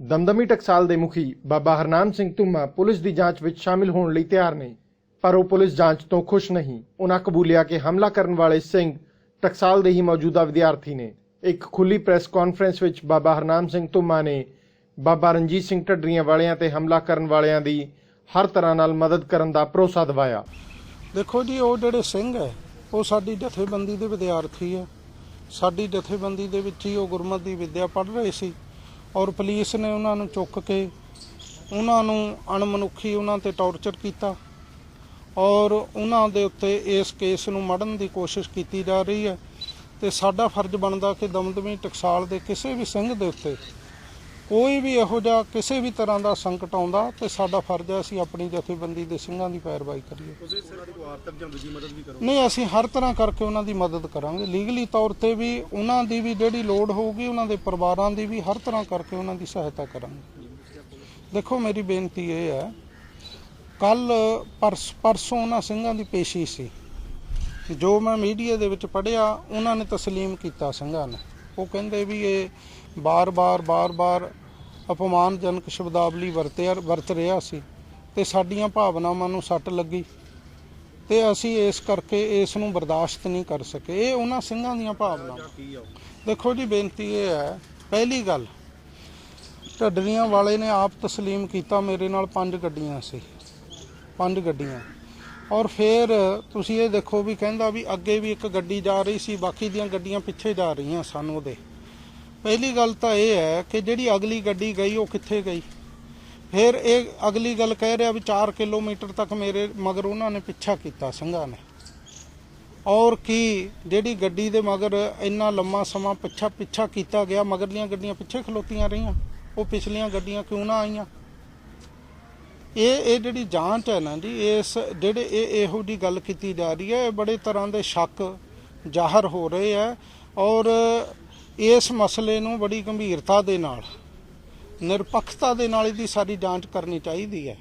ਦਮਦਮੀ ਟਕਸਾਲ ਦੇ ਮੁਖੀ ਬਾਬਾ ਹਰਨਾਮ ਸਿੰਘ ਧੁੰਮਾ ਪੁਲਿਸ ਦੀ ਜਾਂਚ ਵਿੱਚ ਸ਼ਾਮਿਲ ਹੋਣ ਲਈ ਤਿਆਰ ਨੇ, ਪਰ ਉਹ ਪੁਲਿਸ ਜਾਂਚ ਤੋਂ ਖੁਸ਼ ਨਹੀਂ। ਉਹਨਾਂ ਕਬੂਲਿਆ ਕਿ ਹਮਲਾ ਕਰਨ ਵਾਲੇ ਸਿੰਘ ਟਕਸਾਲ ਦੇ ਹੀ ਮੌਜੂਦਾ ਵਿਦਿਆਰਥੀ ਨੇ। ਇੱਕ ਖੁੱਲੀ ਪ੍ਰੈਸ ਕਾਨਫਰੰਸ ਵਿੱਚ ਬਾਬਾ ਹਰਨਾਮ ਸਿੰਘ ਧੁੰਮਾ ਨੇ ਬਾਬਾ ਰਣਜੀਤ ਸਿੰਘ ਢੱਡਰੀਆਂ ਵਾਲਿਆਂ ਤੇ ਹਮਲਾ ਕਰਨ ਵਾਲਿਆਂ ਦੀ ਹਰ ਤਰ੍ਹਾਂ ਨਾਲ ਮਦਦ ਕਰਨ ਦਾ ਭਰੋਸਾ ਦਿਵਾਇਆ। ਦੇਖੋ ਜੀ, ਉਹ ਜਿਹੜੇ ਸਿੰਘ ਹੈ, ਉਹ ਸਾਡੀ ਜਥੇਬੰਦੀ ਦੇ ਵਿਦਿਆਰਥੀ ਹੈ। ਸਾਡੀ ਜਥੇਬੰਦੀ ਦੇ ਵਿੱਚ ਹੀ ਉਹ ਗੁਰਮਤਿ ਦੀ ਵਿੱਦਿਆ ਪੜ੍ਹ ਰਹੇ ਸੀ। ਔਰ ਪੁਲਿਸ ਨੇ ਉਹਨਾਂ ਨੂੰ ਚੁੱਕ ਕੇ ਉਹਨਾਂ ਨੂੰ ਅਣਮਨੁੱਖੀ ਉਹਨਾਂ ਤੇ ਟੌਰਚਰ ਕੀਤਾ ਔਰ ਉਹਨਾਂ ਦੇ ਉੱਤੇ ਇਸ ਕੇਸ ਨੂੰ ਮੜਨ ਦੀ ਕੋਸ਼ਿਸ਼ ਕੀਤੀ ਜਾ ਰਹੀ ਹੈ ਤੇ ਸਾਡਾ ਫਰਜ਼ ਬਣਦਾ ਕਿ ਦਮਦਮੀ ਟਕਸਾਲ ਦੇ ਕਿਸੇ ਵੀ ਸਿੰਘ ਦੇ ਉੱਤੇ ਕੋਈ ਵੀ ਇਹੋ ਜਿਹਾ ਕਿਸੇ ਵੀ ਤਰ੍ਹਾਂ ਦਾ ਸੰਕਟ ਆਉਂਦਾ ਤੇ ਸਾਡਾ ਫਰਜ਼ ਹੈ ਅਸੀਂ ਆਪਣੀ ਜਥੇਬੰਦੀ ਦੇ ਸਿੰਘਾਂ ਦੀ ਪੈਰਵਾਈ ਕਰੀਏ। ਤੁਸੀਂ ਉਹਨਾਂ ਦੀ ਕੋਈ ਆਰਥਿਕ ਜਾਂ ਦੂਜੀ ਮਦਦ ਵੀ ਕਰੋ ਨਹੀਂ ਅਸੀਂ ਹਰ ਤਰ੍ਹਾਂ ਕਰਕੇ ਉਹਨਾਂ ਦੀ ਮਦਦ ਕਰਾਂਗੇ। ਲੀਗਲੀ ਤੌਰ ਤੇ ਵੀ ਉਹਨਾਂ ਦੀ ਵੀ ਜਿਹੜੀ ਲੋੜ ਹੋਊਗੀ ਉਹਨਾਂ ਦੇ ਪਰਿਵਾਰਾਂ ਦੀ ਵੀ ਹਰ ਤਰ੍ਹਾਂ ਕਰਕੇ ਉਹਨਾਂ ਦੀ ਸਹਾਇਤਾ ਕਰਾਂਗੇ। ਦੇਖੋ ਮੇਰੀ ਬੇਨਤੀ ਇਹ ਹੈ ਕੱਲ ਪਰਸ ਪਰਸੋਂ ਉਹਨਾਂ ਸਿੰਘਾਂ ਦੀ ਪੇਸ਼ੀ ਸੀ। ਜੋ ਮੈਂ ਮੀਡੀਆ ਦੇ ਵਿੱਚ ਪੜਿਆ ਉਹਨਾਂ ਨੇ ਤਸਲੀਮ ਕੀਤਾ ਸਿੰਘਾਂ ਨੇ। ਉਹ ਕਹਿੰਦੇ ਵੀ ਇਹ ਬਾਰ-ਬਾਰ ਬਾਰ-ਬਾਰ ਅਪਮਾਨਜਨਕ ਸ਼ਬਦਾਵਲੀ ਵਰਤਿਆ ਵਰਤ ਰਿਹਾ ਸੀ ਤੇ ਸਾਡੀਆਂ ਭਾਵਨਾਵਾਂ ਨੂੰ ਸੱਟ ਲੱਗੀ ਤੇ ਅਸੀਂ ਇਸ ਕਰਕੇ ਇਸ ਨੂੰ ਬਰਦਾਸ਼ਤ ਨਹੀਂ ਕਰ ਸਕੇ। ਇਹ ਉਹਨਾਂ ਸਿੰਘਾਂ ਦੀਆਂ ਭਾਵਨਾਵਾਂ। ਕੀ ਦੇਖੋ ਜੀ, ਬੇਨਤੀ ਇਹ ਹੈ, ਪਹਿਲੀ ਗੱਲ, ਢੱਡਰੀਆਂ ਵਾਲੇ ਨੇ ਆਪ ਤਸਲੀਮ ਕੀਤਾ, ਮੇਰੇ ਨਾਲ ਪੰਜ ਗੱਡੀਆਂ ਸੀ, ਪੰਜ ਗੱਡੀਆਂ। ਔਰ ਫਿਰ ਤੁਸੀਂ ਇਹ ਦੇਖੋ ਵੀ ਕਹਿੰਦਾ ਵੀ ਅੱਗੇ ਵੀ ਇੱਕ ਗੱਡੀ ਜਾ ਰਹੀ ਸੀ, ਬਾਕੀ ਦੀਆਂ ਗੱਡੀਆਂ ਪਿੱਛੇ ਜਾ ਰਹੀਆਂ ਸਨ ਉਹਦੇ। ਪਹਿਲੀ ਗੱਲ ਤਾਂ ਇਹ ਹੈ ਕਿ ਜਿਹੜੀ ਅਗਲੀ ਗੱਡੀ ਗਈ, ਉਹ ਕਿੱਥੇ ਗਈ? ਫਿਰ ਇਹ ਅਗਲੀ ਗੱਲ ਕਹਿ ਰਿਹਾ ਵੀ 4 ਕਿਲੋਮੀਟਰ ਤੱਕ ਮੇਰੇ, ਮਗਰ ਉਹਨਾਂ ਨੇ ਪਿੱਛਾ ਕੀਤਾ, ਸਿੰਘਾਂ ਨੇ। ਔਰ ਕੀ ਜਿਹੜੀ ਗੱਡੀ ਦੇ ਮਗਰ ਇੰਨਾ ਲੰਮਾ ਸਮਾਂ ਪਿੱਛਾ ਪਿੱਛਾ ਕੀਤਾ ਗਿਆ ਮਗਰਲੀਆਂ ਗੱਡੀਆਂ ਪਿੱਛੇ ਖਲੋਤੀਆਂ ਰਹੀਆਂ? ਉਹ ਪਿਛਲੀਆਂ ਗੱਡੀਆਂ ਕਿਉਂ ਨਾ ਆਈਆਂ? ਇਹ ਇਹ ਜਿਹੜੀ ਜਾਂਚ ਹੈ ਨਾ ਜੀ, ਇਸ ਜਿਹੜੇ ਇਹ, ਇਹੋ ਦੀ ਗੱਲ ਕੀਤੀ ਜਾ ਰਹੀ ਹੈ, ਇਹ ਬੜੇ ਤਰ੍ਹਾਂ ਦੇ ਸ਼ੱਕ ਜ਼ਾਹਰ ਹੋ ਰਹੇ ਹੈ। ਔਰ ਇਸ ਮਸਲੇ ਨੂੰ ਬੜੀ ਗੰਭੀਰਤਾ ਦੇ ਨਾਲ ਨਿਰਪੱਖਤਾ ਦੇ ਨਾਲ ਇਹਦੀ ਸਾਰੀ ਜਾਂਚ ਕਰਨੀ ਚਾਹੀਦੀ ਹੈ।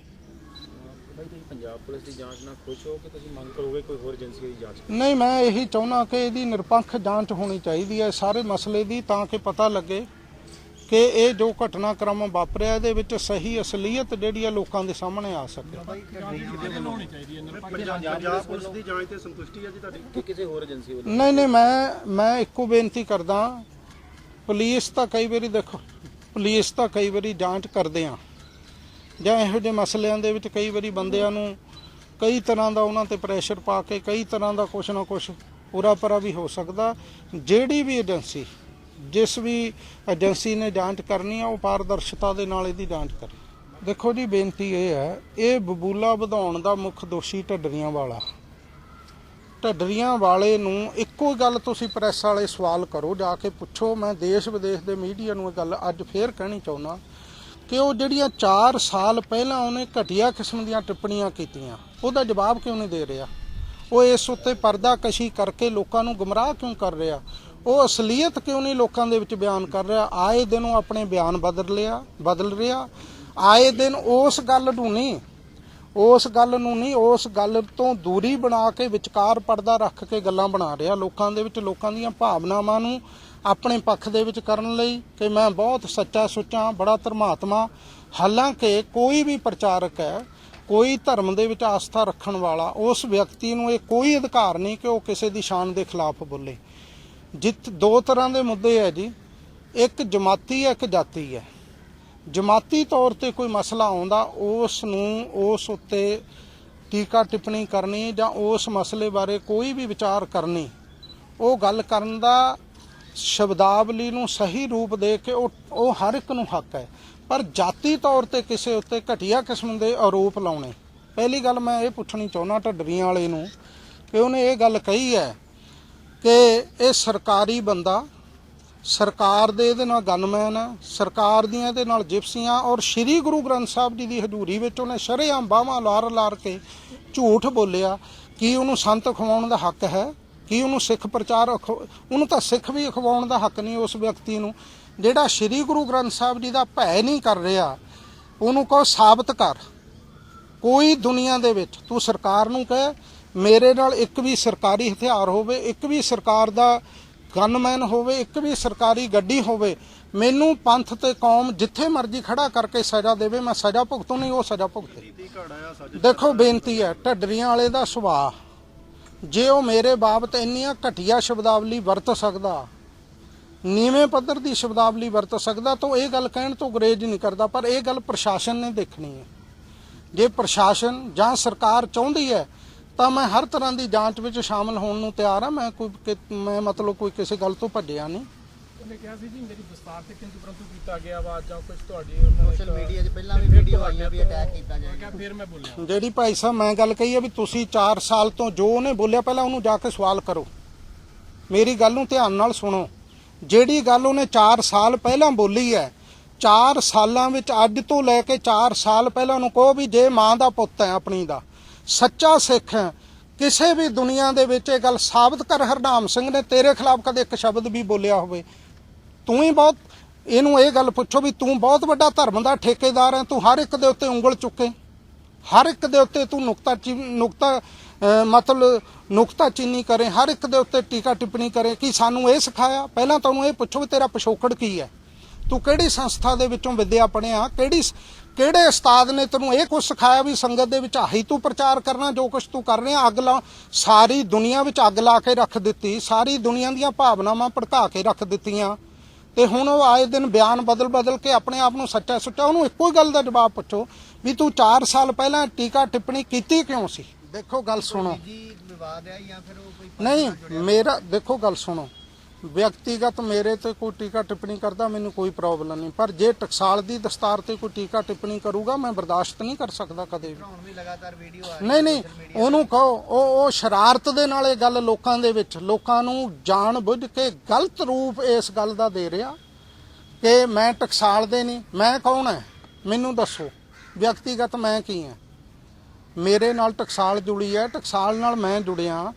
ਭਾਈ ਤੁਸੀਂ ਪੰਜਾਬ ਪੁਲਿਸ ਦੀ ਜਾਂਚ ਨਾਲ ਖੁਸ਼ ਹੋ ਕਿ ਤੁਸੀਂ ਮੰਗ ਕਰੋਗੇ ਕੋਈ ਹੋਰ ਏਜੰਸੀ ਦੀ ਜਾਂਚ ਨਹੀਂ ਮੈਂ ਇਹੀ ਚਾਹੁੰਦਾ ਕਿ ਇਹਦੀ ਨਿਰਪੱਖ ਜਾਂਚ ਹੋਣੀ ਚਾਹੀਦੀ ਹੈ ਸਾਰੇ ਮਸਲੇ ਦੀ ਤਾਂ ਕਿ ਪਤਾ ਲੱਗੇ ਕਿ ਇਹ ਜੋ ਘਟਨਾਕ੍ਰਮ ਵਾਪਰਿਆ ਇਹਦੇ ਵਿੱਚ ਸਹੀ ਅਸਲੀਅਤ ਜਿਹੜੀ ਹੈ ਲੋਕਾਂ ਦੇ ਸਾਹਮਣੇ ਆ ਸਕੇ। ਪੰਜਾਬ ਪੁਲਿਸ ਦੀ ਜਾਂਚ ਤੇ ਸੰਤੁਸ਼ਟੀ ਹੈ ਜੀ ਤੁਹਾਡੀ? ਕਿ ਕਿਸੇ ਹੋਰ ਏਜੰਸੀ ਵੱਲੋਂ? ਨਹੀਂ ਨਹੀਂ ਮੈਂ ਮੈਂ ਇੱਕੋ ਬੇਨਤੀ ਕਰਦਾ ਪੁਲਿਸ ਤਾਂ ਕਈ ਵਾਰੀ ਦੇਖੋ, ਪੁਲਿਸ ਤਾਂ ਕਈ ਵਾਰੀ ਜਾਂਚ ਕਰਦੇ ਆ। ਜਾਂ ਇਹੋ ਜਿਹੇ ਮਸਲਿਆਂ ਦੇ ਵਿੱਚ ਕਈ ਵਾਰੀ ਬੰਦਿਆਂ ਨੂੰ ਕਈ ਤਰ੍ਹਾਂ ਦਾ ਉਹਨਾਂ ਤੇ ਪ੍ਰੈਸ਼ਰ ਪਾ ਕੇ ਕਈ ਤਰ੍ਹਾਂ ਦਾ ਕੁਛ ਨਾ ਕੁਛ ਪੂਰਾ ਪਰਾ ਵੀ ਹੋ ਸਕਦਾ। ਜਿਹੜੀ ਵੀ ਏਜੰਸੀ ਜਿਸ ਵੀ ਏਜੰਸੀ ਨੇ ਜਾਂਚ ਕਰਨੀ ਆ, ਉਹ ਪਾਰਦਰਸ਼ਤਾ ਦੇ ਨਾਲ ਇਹਦੀ ਜਾਂਚ ਕਰੇ। ਦੇਖੋ ਜੀ, ਬੇਨਤੀ ਇਹ ਹੈ, ਇਹ ਬਬੂਲਾ ਵਧਾਉਣ ਦਾ ਮੁੱਖ ਦੋਸ਼ੀ ਢੱਡਰੀਆਂ ਵਾਲਾ। ਢੱਡਰੀਆਂ ਵਾਲੇ ਨੂੰ ਇੱਕੋ ਗੱਲ ਤੁਸੀਂ ਪ੍ਰੈਸ ਵਾਲੇ ਸਵਾਲ ਕਰੋ, ਜਾ ਕੇ ਪੁੱਛੋ। ਮੈਂ ਦੇਸ਼ ਵਿਦੇਸ਼ ਦੇ ਮੀਡੀਆ ਨੂੰ ਇਹ ਗੱਲ ਅੱਜ ਫੇਰ ਕਹਿਣੀ ਚਾਹੁੰਦਾ ਕਿ ਉਹ ਜਿਹੜੀਆਂ 4 ਸਾਲ ਪਹਿਲਾਂ ਉਹਨੇ ਘਟੀਆ ਕਿਸਮ ਦੀਆਂ ਟਿੱਪਣੀਆਂ ਕੀਤੀਆਂ, ਉਹਦਾ ਜਵਾਬ ਕਿਉਂ ਨਹੀਂ ਦੇ ਰਿਹਾ? ਉਹ ਇਸ ਉੱਤੇ ਪਰਦਾਕਸ਼ੀ ਕਰਕੇ ਲੋਕਾਂ ਨੂੰ ਗੁੰਮਰਾਹ ਕਿਉਂ ਕਰ ਰਿਹਾ? ਉਹ ਅਸਲੀਅਤ ਕਿਉਂ ਨਹੀਂ ਲੋਕਾਂ ਦੇ ਵਿੱਚ ਬਿਆਨ ਕਰ ਰਿਹਾ? ਆਏ ਦਿਨ ਉਹ ਆਪਣੇ ਬਿਆਨ ਬਦਲ ਲਿਆ, ਬਦਲ ਰਿਹਾ। ਆਏ ਦਿਨ ਉਸ ਗੱਲ ਨੂੰ ਨਹੀਂ ਉਸ ਗੱਲ ਨੂੰ ਨਹੀਂ, ਉਸ ਗੱਲ ਤੋਂ ਦੂਰੀ ਬਣਾ ਕੇ ਵਿਚਕਾਰ ਪਰਦਾ ਰੱਖ ਕੇ ਗੱਲਾਂ ਬਣਾ ਰਿਹਾ ਲੋਕਾਂ ਦੇ ਵਿੱਚ, ਲੋਕਾਂ ਦੀਆਂ ਭਾਵਨਾਵਾਂ ਨੂੰ ਆਪਣੇ ਪੱਖ ਦੇ ਵਿੱਚ ਕਰਨ ਲਈ ਕਿ ਮੈਂ ਬਹੁਤ ਸੱਚਾ ਸੁੱਚਾ, ਬੜਾ ਧਰਮਾਤਮਾ, ਹਾਲਾਂਕਿ ਕੋਈ ਵੀ ਪ੍ਰਚਾਰਕ ਹੈ, ਕੋਈ ਧਰਮ ਦੇ ਵਿੱਚ ਆਸਥਾ ਰੱਖਣ ਵਾਲਾ, ਉਸ ਵਿਅਕਤੀ ਨੂੰ ਇਹ ਕੋਈ ਅਧਿਕਾਰ ਨਹੀਂ ਕਿ ਉਹ ਕਿਸੇ ਦੀ ਸ਼ਾਨ ਦੇ ਖਿਲਾਫ ਬੋਲੇ। ਜਿੱਤ ਦੋ ਤਰ੍ਹਾਂ ਦੇ ਮੁੱਦੇ ਹੈ ਜੀ। ਇੱਕ ਜਮਾਤੀ ਹੈ, ਇੱਕ ਜਾਤੀ ਹੈ। ਜਮਾਤੀ ਤੌਰ ਤੇ ਕੋਈ ਮਸਲਾ ਆਉਂਦਾ, ਉਸ ਨੂੰ ਉਸ ਉੱਤੇ ਟੀਕਾ ਟਿੱਪਣੀ ਕਰਨੀ ਜਾਂ ਉਸ ਮਸਲੇ ਬਾਰੇ ਕੋਈ ਵੀ ਵਿਚਾਰ ਕਰਨੀ, ਉਹ ਗੱਲ ਕਰਨ ਦਾ ਸ਼ਬਦਾਵਲੀ ਨੂੰ ਸਹੀ ਰੂਪ ਦੇ ਕੇ ਉਹ ਉਹ ਹਰ ਇੱਕ ਨੂੰ ਹੱਕ ਹੈ। ਪਰ ਜਾਤੀ ਤੌਰ ਤੇ ਕਿਸੇ ਉੱਤੇ ਘਟੀਆ ਕਿਸਮ ਦੇ ਆਰੋਪ ਲਾਉਣੇ, ਪਹਿਲੀ ਗੱਲ ਮੈਂ ਇਹ ਪੁੱਛਣੀ ਚਾਹੁੰਦਾ ਢੱਡਰੀਆਂ ਵਾਲੇ ਨੂੰ ਕਿ ਉਹਨੇ ਇਹ ਗੱਲ ਕਹੀ ਹੈ ਕਿ ਇਹ ਸਰਕਾਰੀ ਬੰਦਾ ਸਰਕਾਰ ਦੇ ਇਹਦੇ ਨਾਲ ਗਨਮੈਨ ਹੈ, ਸਰਕਾਰ ਦੀਆਂ ਇਹਦੇ ਨਾਲ ਜਿਪਸੀਆਂ ਔਰ ਸ੍ਰੀ ਗੁਰੂ ਗ੍ਰੰਥ ਸਾਹਿਬ ਜੀ ਦੀ ਹਜ਼ੂਰੀ ਵਿੱਚ ਉਹਨੇ ਸ਼ਰੇਆਮ ਬਾਹਾਂ ਲਾਰ ਲਾਰ ਕੇ ਝੂਠ ਬੋਲਿਆ, ਕੀ ਉਹਨੂੰ ਸੰਤ ਖਵਾਉਣ ਦਾ ਹੱਕ ਹੈ? ਕੀ ਉਹਨੂੰ ਸਿੱਖ ਪ੍ਰਚਾਰ ਅਖ- ਉਹਨੂੰ ਤਾਂ ਸਿੱਖ ਵੀ ਅਖਵਾਉਣ ਦਾ ਹੱਕ ਨਹੀਂ ਉਸ ਵਿਅਕਤੀ ਨੂੰ। ਜਿਹੜਾ ਸ੍ਰੀ ਗੁਰੂ ਗ੍ਰੰਥ ਸਾਹਿਬ ਜੀ ਦਾ ਭੈ ਨਹੀਂ ਕਰ ਰਿਹਾ, ਉਹਨੂੰ ਕਹੋ ਸਾਬਤ ਕਰ। ਕੋਈ ਦੁਨੀਆ ਦੇ ਵਿੱਚ ਤੂੰ ਸਰਕਾਰ ਨੂੰ ਕਹੇ, ਮੇਰੇ ਨਾਲ ਇੱਕ ਵੀ ਸਰਕਾਰੀ ਹਥਿਆਰ ਹੋਵੇ, ਇੱਕ ਵੀ ਸਰਕਾਰ ਦਾ ਗਨਮੈਨ ਹੋਵੇ, ਇੱਕ ਵੀ ਸਰਕਾਰੀ ਗੱਡੀ ਹੋਵੇ, ਮੈਨੂੰ ਪੰਥ ਤੇ ਕੌਮ ਜਿੱਥੇ ਮਰਜ਼ੀ ਖੜਾ ਕਰਕੇ ਸਜ਼ਾ ਦੇਵੇ, ਮੈਂ ਸਜ਼ਾ ਭੁਗਤੂ ਨਹੀਂ, ਉਹ ਸਜ਼ਾ ਭੁਗਤੇ। ਦੇਖੋ, ਬੇਨਤੀ ਹੈ, ਢੱਡਰੀਆਂ ਵਾਲੇ ਦਾ ਸੁਭਾਅ। ਜੇ ਉਹ ਮੇਰੇ ਬਾਬਤ ਇੰਨੀਆਂ ਘਟੀਆ ਸ਼ਬਦਾਵਲੀ ਵਰਤ ਸਕਦਾ, ਨੀਵੇਂ ਪੱਧਰ ਦੀ ਸ਼ਬਦਾਵਲੀ ਵਰਤ ਸਕਦਾ, ਤਾਂ ਇਹ ਗੱਲ ਕਹਿਣ ਤੋਂ ਗੁਰੇਜ਼ ਨਹੀਂ ਕਰਦਾ, ਪਰ ਇਹ ਗੱਲ ਪ੍ਰਸ਼ਾਸਨ ਨੇ ਦੇਖਣੀ ਹੈ। ਜੇ ਪ੍ਰਸ਼ਾਸਨ ਜਾਂ ਸਰਕਾਰ ਚਾਹੁੰਦੀ ਹੈ ਤਾਂ ਮੈਂ ਹਰ ਤਰ੍ਹਾਂ ਦੀ ਜਾਂਚ ਵਿੱਚ ਸ਼ਾਮਲ ਹੋਣ ਨੂੰ ਤਿਆਰ ਹਾਂ। ਮੈਂ ਕੋਈ ਕਿ- ਮੈਂ ਮਤਲਬ ਕੋਈ ਕਿਸੇ ਗੱਲ ਤੋਂ ਭੱਜਿਆ ਨਹੀਂ। ਉਹਨੇ ਕਿਹਾ ਸੀ ਜੀ ਮੇਰੀ ਦਸਤਾਰ ਤੇ ਕਿੰਤੂ ਪਰੰਤੂ ਕੀਤਾ ਗਿਆ ਵਾ ਜਾਂ ਕੁਝ ਤੁਹਾਡੀ ਉਹਨਾਂ ਸੋਸ਼ਲ ਮੀਡੀਆ 'ਚ ਪਹਿਲਾਂ ਵੀ ਵੀਡੀਓ ਆਈਆਂ ਵੀ ਅਟੈਕ ਕੀਤਾ ਜਾਏਗਾ ਕਿਹਾ ਫਿਰ ਮੈਂ ਬੋਲਿਆ। ਜਿਹੜੀ ਭਾਈ ਸਾਹਿਬ ਮੈਂ ਗੱਲ ਕਹੀ ਹੈ ਵੀ ਤੁਸੀਂ 4 ਸਾਲ ਤੋਂ ਜੋ ਉਹਨੇ ਬੋਲਿਆ ਪਹਿਲਾਂ ਉਹਨੂੰ ਜਾ ਕੇ ਸਵਾਲ ਕਰੋ। ਮੇਰੀ ਗੱਲ ਨੂੰ ਧਿਆਨ ਨਾਲ ਸੁਣੋ। ਜਿਹੜੀ ਗੱਲ ਉਹਨੇ 4 ਸਾਲ ਪਹਿਲਾਂ ਬੋਲੀ ਹੈ 4 ਸਾਲਾਂ ਵਿੱਚ ਅੱਜ ਤੋਂ ਲੈ ਕੇ 4 ਸਾਲ ਪਹਿਲਾਂ ਉਹਨੂੰ ਕਹੋ ਵੀ ਜੇ ਮਾਂ ਦਾ ਪੁੱਤ ਹੈ ਆਪਣੀ ਦਾ ਸੱਚਾ ਸਿੱਖ ਹੈ। ਕਿਸੇ ਵੀ ਦੁਨੀਆ ਦੇ ਵਿੱਚ ਇਹ ਗੱਲ ਸਾਬਤ ਕਰ ਹਰਨਾਮ ਸਿੰਘ ਨੇ, ਤੇਰੇ ਖਿਲਾਫ ਕਦੇ ਇੱਕ ਸ਼ਬਦ ਵੀ ਬੋਲਿਆ ਹੋਵੇ। ਤੂੰ ਹੀ ਬਹੁਤ, ਇਹਨੂੰ ਇਹ ਗੱਲ ਪੁੱਛੋ ਵੀ ਤੂੰ ਬਹੁਤ ਵੱਡਾ ਧਰਮ ਦਾ ਠੇਕੇਦਾਰ ਹੈ, ਤੂੰ ਹਰ ਇੱਕ ਦੇ ਉੱਤੇ ਉਂਗਲ ਚੁੱਕੇ। ਹਰ ਇੱਕ ਦੇ ਉੱਤੇ ਤੂੰ ਨੁਕਤਾ ਨੁਕਤਾ ਮਤਲਬ ਨੁਕਤਾ ਚੀਨੀ ਕਰੇ, ਹਰ ਇੱਕ ਦੇ ਉੱਤੇ ਟੀਕਾ ਟਿੱਪਣੀ ਕਰੇ। ਕਿ ਸਾਨੂੰ ਇਹ ਸਿਖਾਇਆ? ਪਹਿਲਾਂ ਤੁਹਾਨੂੰ ਇਹ ਪੁੱਛੋ ਵੀ ਤੇਰਾ ਪਿਛੋਕੜ ਕੀ ਹੈ? ਤੂੰ ਕਿਹੜੀ ਸੰਸਥਾ ਦੇ ਵਿੱਚੋਂ ਵਿੱਦਿਆ ਪੜ੍ਹਿਆ? ਕਿਹੜੀ ਕਿਹੜੇ ਉਸਤਾਦ ਨੇ ਤੈਨੂੰ ਇਹ ਕੁਝ ਸਿਖਾਇਆ ਵੀ ਸੰਗਤ ਦੇ ਵਿੱਚ ਆਹੀ ਤੂੰ ਪ੍ਰਚਾਰ ਕਰਨਾ ਜੋ ਕੁਝ ਤੂੰ ਕਰ ਰਿਹਾ ਅੱਗ ਲਾ ਸਾਰੀ ਦੁਨੀਆ ਵਿੱਚ ਅੱਗ ਲਾ ਕੇ ਰੱਖ ਦਿੱਤੀ ਸਾਰੀ ਦੁਨੀਆ ਦੀਆਂ ਭਾਵਨਾਵਾਂ ਭੜਕਾ ਕੇ ਰੱਖ ਦਿੱਤੀਆਂ। ਤੇ ਹੁਣ ਉਹ ਆਏ ਦਿਨ ਬਿਆਨ ਬਦਲ ਬਦਲ ਕੇ ਆਪਣੇ ਆਪ ਨੂੰ ਸੱਚਾ ਸੁੱਚਾ ਉਹਨੂੰ ਇੱਕੋ ਹੀ ਗੱਲ ਦਾ ਜਵਾਬ ਪੁੱਛੋ ਵੀ ਤੂੰ 4 ਸਾਲ ਪਹਿਲਾਂ ਟੀਕਾ ਟਿੱਪਣੀ ਕੀਤੀ ਕਿਉਂ ਸੀ? ਦੇਖੋ ਗੱਲ ਸੁਣੋ। ਜੀ ਵਿਵਾਦ ਹੈ ਜਾਂ ਫਿਰ ਉਹ ਕੋਈ ਨਹੀਂ ਮੇਰਾ ਦੇਖੋ ਗੱਲ ਸੁਣੋ। ਵਿਅਕਤੀਗਤ ਮੇਰੇ ਤੇ ਕੋਈ ਟੀਕਾ ਟਿੱਪਣੀ ਕਰਦਾ ਮੈਨੂੰ ਕੋਈ ਪ੍ਰੋਬਲਮ ਨਹੀਂ। ਪਰ ਜੇ ਟਕਸਾਲ ਦੀ ਦਸਤਾਰ ਤੇ ਕੋਈ ਟੀਕਾ ਟਿੱਪਣੀ ਕਰੂਗਾ ਮੈਂ ਬਰਦਾਸ਼ਤ ਨਹੀਂ ਕਰ ਸਕਦਾ ਕਦੇ ਵੀ। ਹੁਣ ਵੀ ਲਗਾਤਾਰ ਵੀਡੀਓ ਆ ਨਹੀਂ ਨਹੀਂ ਉਹਨੂੰ ਕਹੋ ਉਹ ਉਹ ਸ਼ਰਾਰਤ ਦੇ ਨਾਲ ਇਹ ਗੱਲ ਲੋਕਾਂ ਦੇ ਵਿੱਚ ਲੋਕਾਂ ਨੂੰ ਜਾਣ ਬੁੱਝ ਕੇ ਗਲਤ ਰੂਪ ਇਸ ਗੱਲ ਦਾ ਦੇ ਰਿਹਾ ਕਿ ਮੈਂ ਟਕਸਾਲ ਦੇ ਨਹੀਂ। ਮੈਂ ਕੌਣ ਹੈ? ਮੈਨੂੰ ਦੱਸੋ ਵਿਅਕਤੀਗਤ ਮੈਂ ਕੀ ਹਾਂ? ਮੇਰੇ ਨਾਲ ਟਕਸਾਲ ਜੁੜੀ ਹੈ ਟਕਸਾਲ ਨਾਲ ਮੈਂ ਜੁੜਿਆ।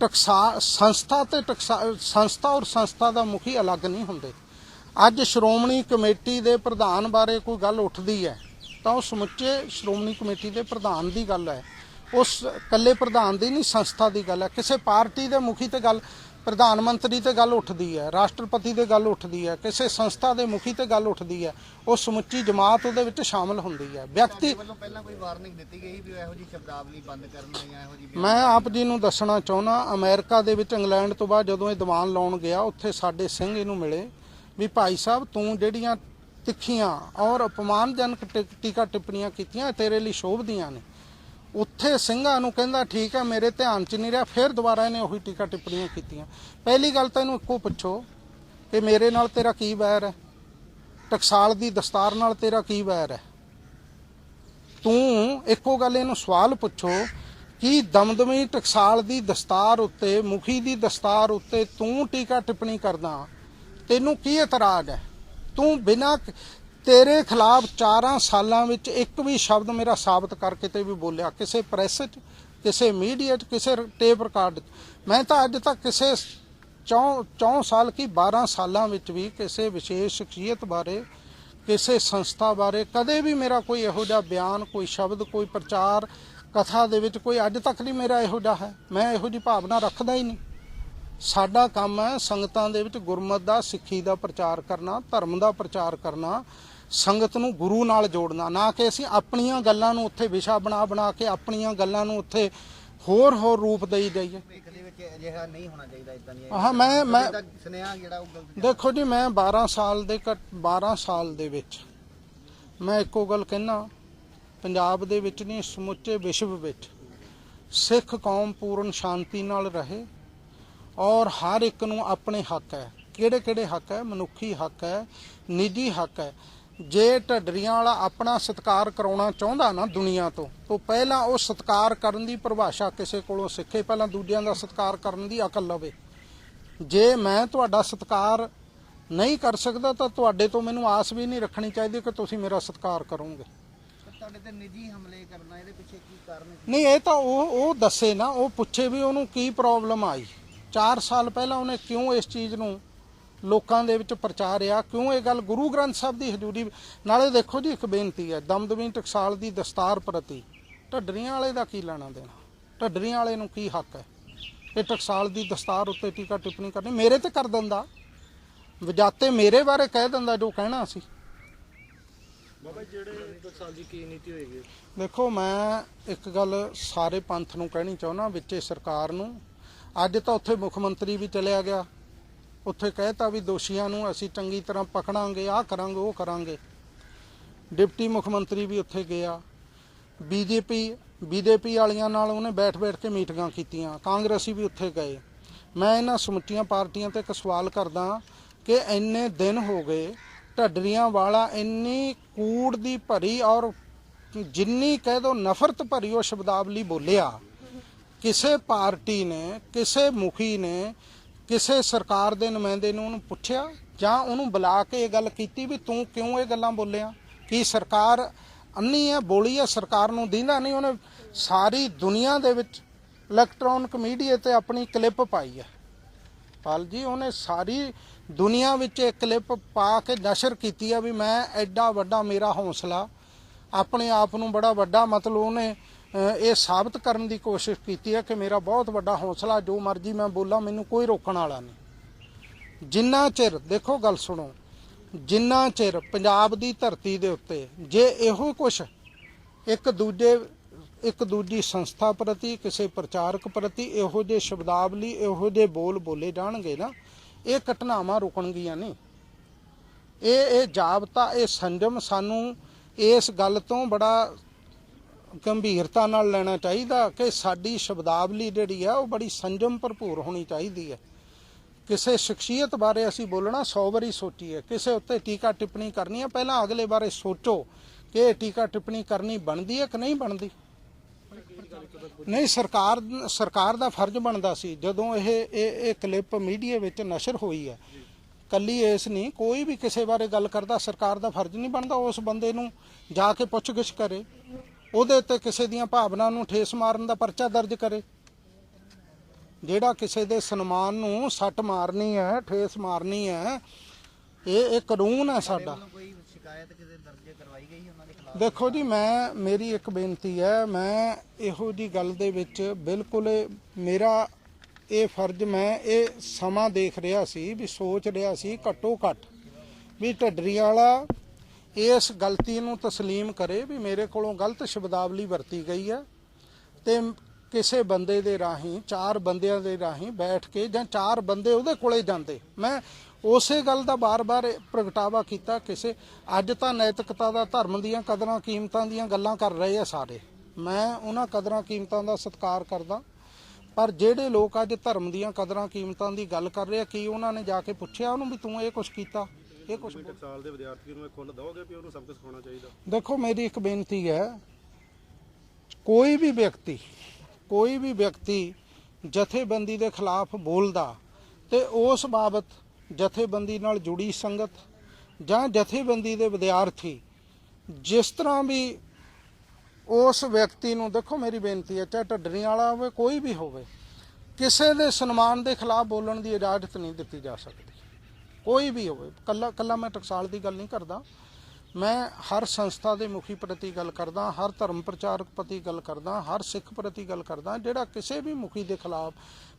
ਟਕਸਾਲ ਸੰਸਥਾ ਤੇ ਟਕਸਾਲ ਸੰਸਥਾ ਔਰ ਸੰਸਥਾ ਦਾ ਮੁਖੀ ਅਲੱਗ ਨਹੀਂ ਹੁੰਦੇ। ਅੱਜ ਸ਼੍ਰੋਮਣੀ ਕਮੇਟੀ ਦੇ ਪ੍ਰਧਾਨ ਬਾਰੇ ਕੋਈ ਗੱਲ ਉੱਠਦੀ ਹੈ, ਤਾਂ ਉਹ ਸਮੁੱਚੇ ਸ਼੍ਰੋਮਣੀ ਕਮੇਟੀ ਦੇ ਪ੍ਰਧਾਨ ਦੀ ਗੱਲ ਹੈ। ਉਸ ਇਕੱਲੇ ਪ੍ਰਧਾਨ ਦੀ ਨਹੀਂ, ਸੰਸਥਾ ਦੀ ਗੱਲ ਹੈ। ਕਿਸੇ ਪਾਰਟੀ ਦੇ ਮੁਖੀ ਤੇ ਗੱਲ ਪ੍ਰਧਾਨ ਮੰਤਰੀ ਤੇ ਗੱਲ ਉੱਠਦੀ ਹੈ ਰਾਸ਼ਟਰਪਤੀ ਤੇ ਗੱਲ ਉੱਠਦੀ ਹੈ ਕਿਸੇ ਸੰਸਥਾ ਦੇ ਮੁਖੀ ਤੇ ਗੱਲ ਉੱਠਦੀ ਹੈ ਉਹ ਸਮੁੱਚੀ ਜਮਾਤ ਉਹਦੇ ਵਿੱਚ ਸ਼ਾਮਲ ਹੁੰਦੀ ਹੈ। ਵਿਅਕਤੀ ਵੱਲੋਂ ਪਹਿਲਾਂ ਕੋਈ ਵਾਰਨਿੰਗ ਦਿੱਤੀ ਗਈ ਵੀ ਇਹੋ ਜੀ ਸ਼ਬਦਾਵਲੀ ਬੰਦ ਕਰਨਾ ਜਾਂ ਇਹੋ ਜੀ ਮੈਂ ਆਪ ਜੀ ਨੂੰ ਦੱਸਣਾ ਚਾਹੁੰਦਾ ਅਮਰੀਕਾ ਦੇ ਵਿੱਚ ਇੰਗਲੈਂਡ ਤੋਂ ਬਾਅਦ ਜਦੋਂ ਇਹ ਦੀਵਾਨ ਲਾਉਣ ਗਿਆ ਉੱਥੇ ਸਾਡੇ ਸਿੰਘ ਇਹਨੂੰ ਮਿਲੇ ਵੀ ਭਾਈ ਸਾਹਿਬ ਤੂੰ ਜਿਹੜੀਆਂ ਤਿੱਖੀਆਂ ਔਰ ਅਪਮਾਨਜਨਕ ਟੀਕਾ ਟਿੱਪਣੀਆਂ ਕੀਤੀਆਂ ਤੇਰੇ ਲਈ ਸ਼ੋਭਦੀਆਂ ਨੇ। ਉੱਥੇ ਸਿੰਘਾਂ ਨੂੰ ਕਹਿੰਦਾ, ਠੀਕ ਹੈ, ਮੇਰੇ ਧਿਆਨ 'ਚ ਨਹੀਂ ਰਿਹਾ। ਫਿਰ ਦੁਬਾਰਾ ਇਹਨੇ ਉਹੀ ਟੀਕਾ ਟਿੱਪਣੀਆਂ ਕੀਤੀਆਂ। ਪਹਿਲੀ ਗੱਲ ਤਾਂ ਇਹਨੂੰ ਇੱਕੋ ਪੁੱਛੋ ਕਿ ਮੇਰੇ ਨਾਲ ਤੇਰਾ ਕੀ ਵੈਰ ਹੈ? ਟਕਸਾਲ ਦੀ ਦਸਤਾਰ ਨਾਲ ਤੇਰਾ ਕੀ ਵੈਰ ਹੈ? ਤੂੰ ਇੱਕੋ ਗੱਲ ਇਹਨੂੰ ਸਵਾਲ ਪੁੱਛੋ ਕਿ ਦਮਦਮੀ ਟਕਸਾਲ ਦੀ ਦਸਤਾਰ ਉੱਤੇ, ਮੁਖੀ ਦੀ ਦਸਤਾਰ ਉੱਤੇ ਤੂੰ ਟੀਕਾ ਟਿੱਪਣੀ ਕਰਦਾ, ਤੈਨੂੰ ਕੀ ਇਤਰਾਜ਼ ਹੈ? ਤੂੰ ਬਿਨਾਂ ਤੇਰੇ ਖਿਲਾਫ 4 ਸਾਲਾਂ ਵਿੱਚ ਇੱਕ ਵੀ ਸ਼ਬਦ ਮੇਰਾ ਸਾਬਤ ਕਰਕੇ ਤੇ ਵੀ ਬੋਲਿਆ। ਕਿਸੇ ਪ੍ਰੈਸ 'ਚ, ਕਿਸੇ ਮੀਡੀਆ 'ਚ, ਕਿਸੇ ਟੇਪ ਰਿਕਾਰਡ 'ਚ। ਮੈਂ ਤਾਂ ਅੱਜ ਤੱਕ ਕਿਸੇ ਚੌਂ ਚੌਂ ਸਾਲ ਕੀ 12 ਸਾਲਾਂ ਵਿੱਚ ਵੀ ਕਿਸੇ ਵਿਸ਼ੇਸ਼ ਸ਼ਖਸੀਅਤ ਬਾਰੇ, ਕਿਸੇ ਸੰਸਥਾ ਬਾਰੇ ਕਦੇ ਵੀ ਮੇਰਾ ਕੋਈ ਇਹੋ ਜਿਹਾ ਬਿਆਨ, ਕੋਈ ਸ਼ਬਦ, ਕੋਈ ਪ੍ਰਚਾਰ, ਕਥਾ ਦੇ ਵਿੱਚ ਕੋਈ ਅੱਜ ਤੱਕ ਨਹੀਂ ਮੇਰਾ ਇਹੋ ਜਿਹਾ ਹੈ। ਮੈਂ ਇਹੋ ਜਿਹੀ ਭਾਵਨਾ ਰੱਖਦਾ ਹੀ ਨਹੀਂ। ਸਾਡਾ ਕੰਮ ਹੈ ਸੰਗਤਾਂ ਦੇ ਵਿੱਚ ਗੁਰਮਤ ਦਾ, ਸਿੱਖੀ ਦਾ ਪ੍ਰਚਾਰ ਕਰਨਾ, ਧਰਮ ਦਾ ਪ੍ਰਚਾਰ ਕਰਨਾ ਸੰਗਤ ਨੂੰ ਗੁਰੂ ਨਾਲ ਜੋੜਨਾ ਨਾ ਕਿ ਅਸੀਂ ਆਪਣੀਆਂ ਗੱਲਾਂ ਨੂੰ ਉੱਥੇ ਵਿਸ਼ਾ ਬਣਾ ਬਣਾ ਕੇ ਆਪਣੀਆਂ ਗੱਲਾਂ ਨੂੰ ਉੱਥੇ ਹੋਰ ਹੋਰ ਰੂਪ ਦੇਈ ਜਾਈਏ ਭਵਿੱਖ ਦੇ ਵਿੱਚ ਅਜਿਹਾ ਨਹੀਂ ਹੋਣਾ ਚਾਹੀਦਾ ਇਦਾਂ ਦੀਆਂ ਆਹ ਮੈਂ ਮੈਂ ਇਹਦਾ ਸੁਨੇਹਾ ਜਿਹੜਾ ਉਹ ਗਲਤ ਦੇਖੋ ਜੀ ਮੈਂ 12 ਸਾਲ ਦੇ ਘੱਟ 12 ਸਾਲ ਦੇ ਵਿੱਚ ਮੈਂ ਇੱਕੋ ਗੱਲ ਕਹਿਣਾ ਪੰਜਾਬ ਦੇ ਵਿੱਚ ਨਹੀਂ ਸਮੁੱਚੇ ਵਿਸ਼ਵ ਵਿੱਚ ਸਿੱਖ ਕੌਮ ਪੂਰਨ ਸ਼ਾਂਤੀ ਨਾਲ ਰਹੇ ਔਰ ਹਰ ਇੱਕ ਨੂੰ ਆਪਣੇ ਹੱਕ ਹੈ। ਕਿਹੜੇ ਕਿਹੜੇ ਹੱਕ ਹੈ? ਮਨੁੱਖੀ ਹੱਕ ਹੈ ਨਿੱਜੀ ਹੱਕ ਹੈ। ਜੇ ਢੱਡਰੀਆਂ ਵਾਲਾ ਆਪਣਾ ਸਤਿਕਾਰ ਕਰਾਉਣਾ ਚਾਹੁੰਦਾ ਨਾ ਦੁਨੀਆ ਤੋਂ ਤਾਂ ਪਹਿਲਾਂ ਉਹ ਸਤਿਕਾਰ ਕਰਨ ਦੀ ਪਰਿਭਾਸ਼ਾ ਕਿਸੇ ਕੋਲੋਂ ਸਿੱਖੇ ਪਹਿਲਾਂ ਦੂਜਿਆਂ ਦਾ ਸਤਿਕਾਰ ਕਰਨ ਦੀ ਅਕਲ ਲਵੇ। ਜੇ ਮੈਂ ਤੁਹਾਡਾ ਸਤਿਕਾਰ ਨਹੀਂ ਕਰ ਸਕਦਾ ਤਾਂ ਤੁਹਾਡੇ ਤੋਂ ਮੈਨੂੰ ਆਸ ਵੀ ਨਹੀਂ ਰੱਖਣੀ ਚਾਹੀਦੀ ਕਿ ਤੁਸੀਂ ਮੇਰਾ ਸਤਿਕਾਰ ਕਰੋਗੇ। ਤੁਹਾਡੇ ਤੇ ਨਿੱਜੀ ਹਮਲੇ ਕਰਨਾ ਇਹਦੇ ਪਿੱਛੇ ਕੀ ਕਾਰਨ ਹੈ? ਨਹੀਂ ਇਹ ਤਾਂ ਉਹ ਉਹ ਦੱਸੇ ਨਾ ਉਹ ਪੁੱਛੇ ਵੀ ਉਹਨੂੰ ਕੀ ਪ੍ਰੋਬਲਮ ਆਈ। 4 ਸਾਲ ਪਹਿਲਾਂ ਉਹਨੇ ਕਿਉਂ ਇਸ ਚੀਜ਼ ਨੂੰ ਲੋਕਾਂ ਦੇ ਵਿੱਚ ਪ੍ਰਚਾਰਿਆ ਕਿਉਂ ਇਹ ਗੱਲ? ਗੁਰੂ ਗ੍ਰੰਥ ਸਾਹਿਬ ਦੀ ਹਜ਼ੂਰੀ ਨਾਲੇ ਦੇਖੋ ਜੀ ਇੱਕ ਬੇਨਤੀ ਹੈ ਦਮਦਮੀ ਟਕਸਾਲ ਦੀ ਦਸਤਾਰ ਪ੍ਰਤੀ ਢੱਡਰੀਆਂ ਵਾਲੇ ਦਾ ਕੀ ਲੈਣਾ ਦੇਣਾ? ਢੱਡਰੀਆਂ ਵਾਲੇ ਨੂੰ ਕੀ ਹੱਕ ਹੈ? ਇਹ ਟਕਸਾਲ ਦੀ ਦਸਤਾਰ ਉੱਤੇ ਟੀਕਾ ਟਿੱਪਣੀ ਕਰਨੀ ਮੇਰੇ ਤੇ ਕਰ ਦਿੰਦਾ। ਵਜਾਤੇ ਮੇਰੇ ਬਾਰੇ ਕਹਿ ਦਿੰਦਾ ਜੋ ਕਹਿਣਾ ਸੀ। ਬਾਬਾ ਜਿਹੜੇ ਟਕਸਾਲ ਦੀ ਕੀ ਨੀਤੀ ਹੋਏਗੀ? ਦੇਖੋ ਮੈਂ ਇੱਕ ਗੱਲ ਸਾਰੇ ਪੰਥ ਨੂੰ ਕਹਿਣੀ ਚਾਹੁੰਦਾ ਵਿੱਚੇ ਸਰਕਾਰ ਨੂੰ। ਅੱਜ ਤਾਂ ਉੱਥੇ ਮੁੱਖ ਮੰਤਰੀ ਵੀ ਚਲਿਆ ਗਿਆ। ਉੱਥੇ ਕਹਿਤਾ ਵੀ ਦੋਸ਼ੀਆਂ ਨੂੰ ਅਸੀਂ ਚੰਗੀ ਤਰ੍ਹਾਂ ਪਕੜਾਂਗੇ, ਆਹ ਕਰਾਂਗੇ, ਉਹ ਕਰਾਂਗੇ। ਡਿਪਟੀ ਮੁੱਖ ਮੰਤਰੀ ਵੀ ਉੱਥੇ ਗਿਆ। ਬੀਜੇਪੀ ਬੀਜੇਪੀ ਵਾਲੀਆਂ ਨਾਲ ਉਹਨੇ ਬੈਠ-ਬੈਠ ਕੇ ਮੀਟਿੰਗਾਂ ਕੀਤੀਆਂ। ਕਾਂਗਰਸੀ ਵੀ ਉੱਥੇ ਗਏ। ਮੈਂ ਇਹਨਾਂ ਸਮੁੱਚੀਆਂ ਪਾਰਟੀਆਂ ਤੇ ਇੱਕ ਸਵਾਲ ਕਰਦਾ ਕਿ ਇੰਨੇ ਦਿਨ ਹੋ ਗਏ, ਢੱਡਰੀਆਂ ਵਾਲਾ ਇੰਨੀ ਕੂੜ ਦੀ ਭਰੀ ਔਰ ਜਿੰਨੀ ਕਹਿ ਦੋ ਨਫ਼ਰਤ ਭਰੀ ਉਹ ਸ਼ਬਦਾਵਲੀ ਬੋਲਿਆ। ਕਿਸੇ ਪਾਰਟੀ ਨੇ, ਕਿਸੇ ਮੁਖੀ ਨੇ ਕਿਸੇ ਸਰਕਾਰ ਦੇ ਨੁਮਾਇੰਦੇ ਨੂੰ ਉਹਨੂੰ ਪੁੱਛਿਆ ਜਾਂ ਉਹਨੂੰ ਬੁਲਾ ਕੇ ਇਹ ਗੱਲ ਕੀਤੀ ਵੀ ਤੂੰ ਕਿਉਂ ਇਹ ਗੱਲਾਂ ਬੋਲਿਆ? ਕਿ ਸਰਕਾਰ ਅੰਨੀ ਹੈ, ਬੋਲੀ ਹੈ, ਸਰਕਾਰ ਨੂੰ ਦੀਂਦਾ ਨਹੀਂ? ਉਹਨੇ ਸਾਰੀ ਦੁਨੀਆ ਦੇ ਵਿੱਚ ਇਲੈਕਟ੍ਰੋਨਿਕ ਮੀਡੀਆ ਤੇ ਆਪਣੀ ਕਲਿੱਪ ਪਾਈ ਹੈ। ਪਾਲ ਜੀ, ਉਹਨੇ ਸਾਰੀ ਦੁਨੀਆ ਵਿੱਚ ਇਹ ਕਲਿੱਪ ਪਾ ਕੇ ਨਸ਼ਰ ਕੀਤੀ ਆ ਵੀ ਮੈਂ ਐਡਾ ਵੱਡਾ ਮੇਰਾ ਹੌਸਲਾ, ਆਪਣੇ ਆਪ ਨੂੰ ਬੜਾ ਵੱਡਾ ਮਤਲਬ ਉਹਨੇ ਇਹ ਸਾਬਤ ਕਰਨ ਦੀ ਕੋਸ਼ਿਸ਼ ਕੀਤੀ ਹੈ ਕਿ ਮੇਰਾ ਬਹੁਤ ਵੱਡਾ ਹੌਸਲਾ, ਜੋ ਮਰਜ਼ੀ ਮੈਂ ਬੋਲਾਂ, ਮੈਨੂੰ ਕੋਈ ਰੋਕਣ ਵਾਲਾ ਨਹੀਂ। ਜਿੰਨਾ ਚਿਰ, ਦੇਖੋ ਗੱਲ ਸੁਣੋ, ਜਿੰਨਾ ਚਿਰ ਪੰਜਾਬ ਦੀ ਧਰਤੀ ਦੇ ਉੱਤੇ ਜੇ ਇਹੋ ਕੁਛ ਇੱਕ ਦੂਜੇ, ਇੱਕ ਦੂਜੀ ਸੰਸਥਾ ਪ੍ਰਤੀ, ਕਿਸੇ ਪ੍ਰਚਾਰਕ ਪ੍ਰਤੀ ਇਹੋ ਜਿਹੇ ਸ਼ਬਦਾਵਲੀ, ਇਹੋ ਜਿਹੇ ਬੋਲ ਬੋਲੇ ਜਾਣਗੇ ਨਾ, ਇਹ ਘਟਨਾਵਾਂ ਰੁਕਣਗੀਆਂ ਨਹੀਂ। ਇਹ ਇਹ ਜਾਬਤਾ, ਇਹ ਸੰਜਮ ਸਾਨੂੰ ਇਸ ਗੱਲ ਤੋਂ ਬੜਾ ਗੰਭੀਰਤਾ ਨਾਲ ਲੈਣਾ ਚਾਹੀਦਾ ਕਿ ਸਾਡੀ ਸ਼ਬਦਾਵਲੀ ਜਿਹੜੀ ਆ, ਉਹ ਬੜੀ ਸੰਜਮ ਭਰਪੂਰ ਹੋਣੀ ਚਾਹੀਦੀ ਹੈ। ਕਿਸੇ ਸ਼ਖਸੀਅਤ ਬਾਰੇ ਅਸੀਂ ਬੋਲਣਾ 100 ਵਾਰੀ ਸੋਚੀਏ। ਕਿਸੇ ਉੱਤੇ ਟੀਕਾ ਟਿੱਪਣੀ ਕਰਨੀ ਹੈ ਪਹਿਲਾਂ ਅਗਲੇ ਬਾਰੇ ਸੋਚੋ ਕਿ ਇਹ ਟੀਕਾ ਟਿੱਪਣੀ ਕਰਨੀ ਬਣਦੀ ਹੈ ਕਿ ਨਹੀਂ ਬਣਦੀ। ਨਹੀਂ, ਸਰਕਾਰ ਸਰਕਾਰ ਦਾ ਫਰਜ਼ ਬਣਦਾ ਸੀ। ਜਦੋਂ ਇਹ ਇਹ ਇਹ ਕਲਿੱਪ ਮੀਡੀਆ ਵਿੱਚ ਨਸ਼ਰ ਹੋਈ ਹੈ, ਕੱਲੀ ਇਸ ਨਹੀਂ, ਕੋਈ ਵੀ ਕਿਸੇ ਬਾਰੇ ਗੱਲ ਕਰਦਾ, ਸਰਕਾਰ ਦਾ ਫਰਜ਼ ਨਹੀਂ ਬਣਦਾ ਉਸ ਬੰਦੇ ਨੂੰ ਜਾ ਕੇ ਪੁੱਛਗਿੱਛ ਕਰੇ। ਉਹਦੇ ਉੱਤੇ ਕਿਸੇ ਦੀਆਂ ਭਾਵਨਾ ਨੂੰ ਠੇਸ ਮਾਰਨ ਦਾ ਪਰਚਾ ਦਰਜ ਕਰੇ। ਜਿਹੜਾ ਕਿਸੇ ਦੇ ਸਨਮਾਨ ਨੂੰ ਸੱਟ ਮਾਰਨੀ ਹੈ ਠੇਸ ਮਾਰਨੀ ਹੈ ਇਹ ਇਹ ਕਾਨੂੰਨ ਹੈ ਸਾਡਾ। ਵੱਲੋਂ ਕੋਈ ਸ਼ਿਕਾਇਤ ਕਿਸੇ ਦਰਜ ਕਰਵਾਈ ਗਈ ਉਹਨਾਂ ਦੇ ਖਿਲਾਫ? ਦੇਖੋ ਜੀ ਮੈਂ ਮੇਰੀ ਇੱਕ ਬੇਨਤੀ ਹੈ ਮੈਂ ਇਹੋ ਜੀ ਗੱਲ ਦੇ ਵਿੱਚ ਬਿਲਕੁਲ ਮੇਰਾ ਇਹ ਫਰਜ਼ ਮੈਂ ਇਹ ਸਮਾਂ ਦੇਖ ਰਿਹਾ ਸੀ ਵੀ ਸੋਚ ਰਿਹਾ ਸੀ ਘੱਟੋ ਘੱਟ ਵੀ ਢੱਡਰੀ ਵਾਲਾ ਇਸ ਗਲਤੀ ਨੂੰ ਤਸਲੀਮ ਕਰੇ ਵੀ ਮੇਰੇ ਕੋਲੋਂ ਗਲਤ ਸ਼ਬਦਾਵਲੀ ਵਰਤੀ ਗਈ ਹੈ ਤੇ ਕਿਸੇ ਬੰਦੇ ਦੇ ਰਾਹੀਂ, ਚਾਰ ਬੰਦਿਆਂ ਦੇ ਰਾਹੀਂ ਬੈਠ ਕੇ ਜਾਂ ਚਾਰ ਬੰਦੇ ਉਹਦੇ ਕੋਲੇ ਜਾਂਦੇ। ਮੈਂ ਉਸੇ ਗੱਲ ਦਾ ਬਾਰ-ਬਾਰ ਪ੍ਰਗਟਾਵਾ ਕੀਤਾ ਕਿਸੇ, ਅੱਜ ਤਾਂ ਨੈਤਿਕਤਾ ਦਾ, ਧਰਮ ਦੀਆਂ ਕਦਰਾਂ, ਕੀਮਤਾਂ ਦੀਆਂ ਗੱਲਾਂ ਕਰ ਰਹੇ ਆ ਸਾਰੇ। ਮੈਂ ਉਹਨਾਂ ਕਦਰਾਂ, ਕੀਮਤਾਂ ਦਾ ਸਤਿਕਾਰ ਕਰਦਾ, ਪਰ ਜਿਹੜੇ ਲੋਕ ਅੱਜ ਧਰਮ ਦੀਆਂ ਕਦਰਾਂ, ਕੀਮਤਾਂ ਦੀ ਗੱਲ ਕਰ ਰਹੇ ਆ, ਕੀ ਉਹਨਾਂ ਨੇ ਜਾ ਕੇ ਪੁੱਛਿਆ ਉਹਨੂੰ ਵੀ ਤੂੰ ਇਹ ਕੁਝ ਕੀਤਾ? ਇਹ ਕੁਝ ਟਕਸਾਲ ਦੇ ਵਿਦਿਆਰਥੀ ਨੂੰ ਇਹ ਖੁੱਲ੍ਹ ਦਓਗੇ ਵੀ ਉਹਨੂੰ ਸਬਕ ਸਿਖਾਉਣਾ ਚਾਹੀਦਾ? ਦੇਖੋ ਮੇਰੀ ਇੱਕ ਬੇਨਤੀ ਹੈ ਕੋਈ ਵੀ ਵਿਅਕਤੀ ਕੋਈ ਵੀ ਵਿਅਕਤੀ ਜਥੇਬੰਦੀ ਦੇ ਖਿਲਾਫ ਬੋਲਦਾ ਤੇ ਉਸ ਬਾਬਤ ਜਥੇਬੰਦੀ ਨਾਲ ਜੁੜੀ ਸੰਗਤ ਜਾਂ ਜਥੇਬੰਦੀ ਦੇ ਵਿਦਿਆਰਥੀ ਜਿਸ ਤਰ੍ਹਾਂ ਵੀ ਉਸ ਵਿਅਕਤੀ ਨੂੰ ਦੇਖੋ ਮੇਰੀ ਬੇਨਤੀ ਹੈ ਚਾਹੇ ਢੱਡਰੀ ਵਾਲਾ ਹੋਵੇ ਕੋਈ ਵੀ ਹੋਵੇ ਕਿਸੇ ਦੇ ਸਨਮਾਨ ਦੇ ਖਿਲਾਫ ਬੋਲਣ ਦੀ ਇਜਾਜ਼ਤ ਨਹੀਂ ਦਿੱਤੀ ਜਾ ਸਕਦੀ। ਕੋਈ ਵੀ ਹੋਵੇ, ਕੱਲਾ ਕੱਲਾ ਮੈਂ ਟਕਸਾਲ ਦੀ ਗੱਲ ਨਹੀਂ ਕਰਦਾ। ਮੈਂ ਹਰ ਸੰਸਥਾ ਦੇ ਮੁਖੀ ਪ੍ਰਤੀ ਗੱਲ ਕਰਦਾ, ਹਰ ਧਰਮ ਪ੍ਰਚਾਰਕ ਪ੍ਰਤੀ ਗੱਲ ਕਰਦਾ, ਹਰ ਸਿੱਖ ਪ੍ਰਤੀ ਗੱਲ ਕਰਦਾ, ਜਿਹੜਾ ਕਿਸੇ ਵੀ ਮੁਖੀ ਦੇ ਖਿਲਾਫ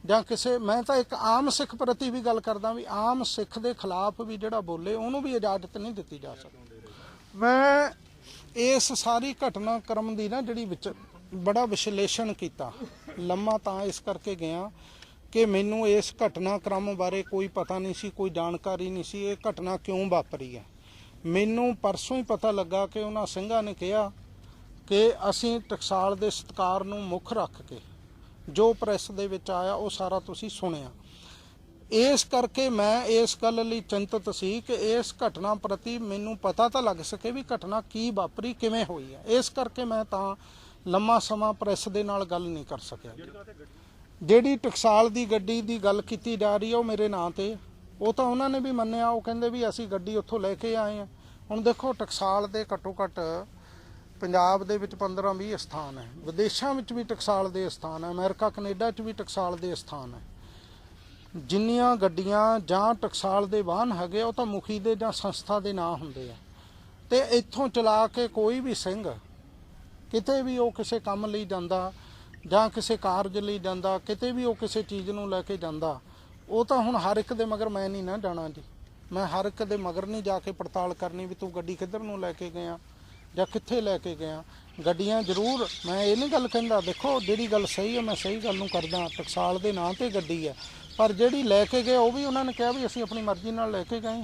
ਜਾਂ ਕਿਸੇ, ਮੈਂ ਤਾਂ ਇੱਕ ਆਮ ਸਿੱਖ ਪ੍ਰਤੀ ਵੀ ਗੱਲ ਕਰਦਾ ਵੀ ਆਮ ਸਿੱਖ ਦੇ ਖਿਲਾਫ ਵੀ ਜਿਹੜਾ ਬੋਲੇ, ਉਹਨੂੰ ਵੀ ਇਜਾਜ਼ਤ ਨਹੀਂ ਦਿੱਤੀ ਜਾ ਸਕਦੀ। ਮੈਂ ਇਸ ਸਾਰੀ ਘਟਨਾਕ੍ਰਮ ਦੀ ਨਾ ਜਿਹੜੀ ਵਿੱਚ ਬੜਾ ਵਿਸ਼ਲੇਸ਼ਣ ਕੀਤਾ, ਲੰਮਾ ਤਾਂ ਇਸ ਕਰਕੇ ਗਿਆ ਕਿ ਮੈਨੂੰ ਇਸ ਘਟਨਾਕ੍ਰਮ ਬਾਰੇ ਕੋਈ ਪਤਾ ਨਹੀਂ ਸੀ, ਕੋਈ ਜਾਣਕਾਰੀ ਨਹੀਂ ਸੀ, ਇਹ ਘਟਨਾ ਕਿਉਂ ਵਾਪਰੀ ਹੈ। ਮੈਨੂੰ ਪਰਸੋਂ ਹੀ ਪਤਾ ਲੱਗਾ ਕਿ ਉਹਨਾਂ ਸਿੰਘਾਂ ਨੇ ਕਿਹਾ ਕਿ ਅਸੀਂ ਟਕਸਾਲ ਦੇ ਸਤਕਾਰ ਨੂੰ ਮੁੱਖ ਰੱਖ ਕੇ ਜੋ ਪ੍ਰੈਸ ਦੇ ਵਿੱਚ ਆਇਆ, ਉਹ ਸਾਰਾ ਤੁਸੀਂ ਸੁਣਿਆ। ਇਸ ਕਰਕੇ ਮੈਂ ਇਸ ਗੱਲ ਲਈ ਚਿੰਤਤ ਸੀ ਕਿ ਇਸ ਘਟਨਾ ਪ੍ਰਤੀ ਮੈਨੂੰ ਪਤਾ ਤਾਂ ਲੱਗ ਸਕੇ ਵੀ ਘਟਨਾ ਕੀ ਵਾਪਰੀ, ਕਿਵੇਂ ਹੋਈ ਹੈ। ਇਸ ਕਰਕੇ ਮੈਂ ਤਾਂ ਲੰਮਾ ਸਮਾਂ ਪ੍ਰੈਸ ਦੇ ਨਾਲ ਗੱਲ ਨਹੀਂ ਕਰ ਸਕਿਆ ਜਿਹੜੀ ਟਕਸਾਲ ਦੀ ਗੱਡੀ ਦੀ ਗੱਲ ਕੀਤੀ ਜਾ ਰਹੀ ਹੈ ਉਹ ਮੇਰੇ ਨਾਂ ਤੇ ਉਹ ਤਾਂ ਉਹਨਾਂ ਨੇ ਵੀ ਮੰਨਿਆ, ਉਹ ਕਹਿੰਦੇ ਵੀ ਅਸੀਂ ਗੱਡੀ ਉੱਥੋਂ ਲੈ ਕੇ ਆਏ ਹਾਂ ਹੁਣ ਦੇਖੋ, ਟਕਸਾਲ ਦੇ ਘੱਟੋ ਘੱਟ ਪੰਜਾਬ ਦੇ ਵਿੱਚ 15 20 ਸਥਾਨ ਹੈ। ਵਿਦੇਸ਼ਾਂ ਵਿੱਚ ਵੀ ਟਕਸਾਲ ਦੇ ਸਥਾਨ ਹੈ। ਅਮਰੀਕਾ, ਕੈਨੇਡਾ 'ਚ ਵੀ ਟਕਸਾਲ ਦੇ ਸਥਾਨ ਹੈ। ਜਿੰਨੀਆਂ ਗੱਡੀਆਂ ਜਾਂ ਟਕਸਾਲ ਦੇ ਵਾਹਨ ਹੈਗੇ, ਉਹ ਤਾਂ ਮੁਖੀ ਦੇ ਜਾਂ ਸੰਸਥਾ ਦੇ ਨਾਂ ਹੁੰਦੇ ਆ। ਤੇ ਇੱਥੋਂ ਚਲਾ ਕੇ ਕੋਈ ਵੀ ਸਿੰਘ, ਕਿਤੇ ਵੀ ਉਹ ਕਿਸੇ ਕੰਮ ਲਈ ਜਾਂਦਾ ਜਾਂ ਕਿਸੇ ਕਾਰਜ ਲਈ ਜਾਂਦਾ, ਕਿਤੇ ਵੀ ਉਹ ਕਿਸੇ ਚੀਜ਼ ਨੂੰ ਲੈ ਕੇ ਜਾਂਦਾ, ਉਹ ਤਾਂ ਹੁਣ ਹਰ ਇੱਕ ਦੇ ਮਗਰ ਮੈਂ ਨਹੀਂ ਨਾ ਜਾਣਾ ਜੀ। ਮੈਂ ਹਰ ਇੱਕ ਦੇ ਮਗਰ ਨਹੀਂ ਜਾ ਕੇ ਪੜਤਾਲ ਕਰਨੀ ਵੀ ਤੂੰ ਗੱਡੀ ਕਿੱਧਰ ਨੂੰ ਲੈ ਕੇ ਗਿਆ ਜਾਂ ਕਿੱਥੇ ਲੈ ਕੇ ਗਿਆ। ਗੱਡੀਆਂ ਜ਼ਰੂਰ, ਮੈਂ ਇਹ ਨਹੀਂ ਗੱਲ ਕਹਿੰਦਾ, ਦੇਖੋ ਜਿਹੜੀ ਗੱਲ ਸਹੀ ਹੈ, ਮੈਂ ਸਹੀ ਗੱਲ ਨੂੰ ਕਰਦਾ, ਟਕਸਾਲ ਦੇ ਨਾਂ ਤੇ ਗੱਡੀ ਹੈ। ਪਰ ਜਿਹੜੀ ਲੈ ਕੇ ਗਏ, ਉਹ ਵੀ ਉਹਨਾਂ ਨੇ ਕਿਹਾ ਵੀ ਅਸੀਂ ਆਪਣੀ ਮਰਜ਼ੀ ਨਾਲ ਲੈ ਕੇ ਗਏ।